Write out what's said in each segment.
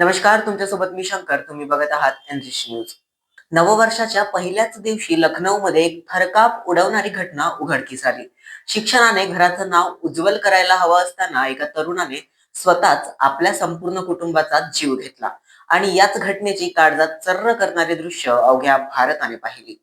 नमस्कार तुमच्यासोबत मी शंकर. तुम्ही बघत आहात एनरिश न्यूज नववर्षाच्या पहिल्याच दिवशी लखनौमध्ये एक थरकाप उडवणारी घटना उघडकीस आली. शिक्षणाने घराचं नाव उज्ज्वल करायला हवं असताना एका तरुणाने स्वतःच आपल्या संपूर्ण कुटुंबाचा जीव घेतला आणि याच घटनेची काळजात चर्र करणारी दृश्य अवघ्या भारताने पाहिली.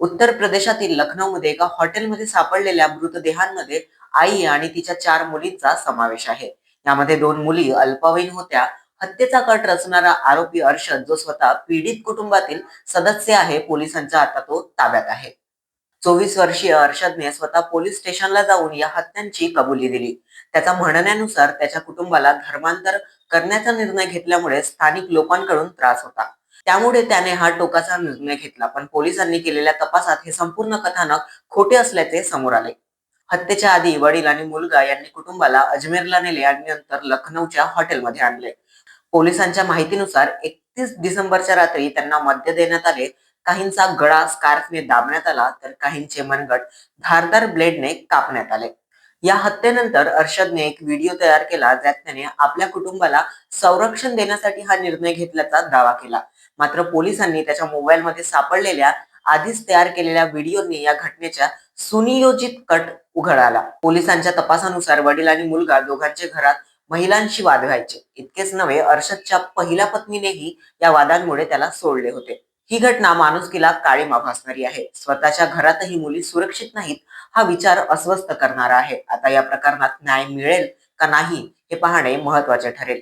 उत्तर प्रदेशातील लखनौमध्ये एका हॉटेलमध्ये सापडलेल्या मृतदेहांमध्ये आई आणि तिच्या चार मुलींचा समावेश आहे. यामध्ये दोन मुली अल्पवयीन होत्या हत्येचा कट रचणारा आरोपी अर्षद जो स्वतः पीडित कुटुंबातील सदस्य आहे पोलिसांच्या आता तो ताब्यात आहे. चोवीस वर्षीय अर्षदने स्वतः पोलीस स्टेशनला जाऊन या हत्यांची कबुली दिली. त्याच्या म्हणण्यानुसार त्याच्या कुटुंबाला धर्मांतर करण्याचा निर्णय घेतल्यामुळे स्थानिक लोकांकडून त्रास होता. त्यामुळे त्याने हा टोकाचा निर्णय घेतला पण पोलिसांनी केलेल्या तपासात हे संपूर्ण कथानक खोटे असल्याचे समोर आले. हत्येच्या आधी वडील आणि मुलगा यांनी कुटुंबाला अजमेरला नेले आणि नंतर लखनौच्या हॉटेलमध्ये आणले. पोलिसांच्या माहितीनुसार एकतीस डिसेंबरच्या रात्री त्यांना मद्य देण्यात आले. काहींचा गळा स्कार्फने दाबण्यात आला तर काहींचे मनगट धारदार ब्लेडने कापण्यात आले. या हत्येनंतर अर्षदने एक व्हिडिओ तयार केला ज्यात त्याने आपल्या कुटुंबाला संरक्षण देण्यासाठी हा निर्णय घेतल्याचा दावा केला. मात्र पोलिसांनी त्याच्या मोबाईलमध्ये सापडलेल्या आधीच तयार केलेल्या व्हिडिओने या घटनेच्या सुनियोजित कट उघड आला पोलिसांच्या तपासानुसार वडील आणि मुलगा दोघांचे घरात महिलांशी वाद व्हायचे. इतकेच नव्हे अर्षदच्या पहिल्या पत्नीनेही या वादांमुळे त्याला सोडले होते. ही घटना माणुसकीला काळीमा भासणारी आहे. स्वतःच्या घरातही मुली सुरक्षित नाहीत हा विचार अस्वस्थ करणारा आहे. आता या प्रकरणात न्याय मिळेल का नाही हे पाहणे महत्त्वाचे ठरेल.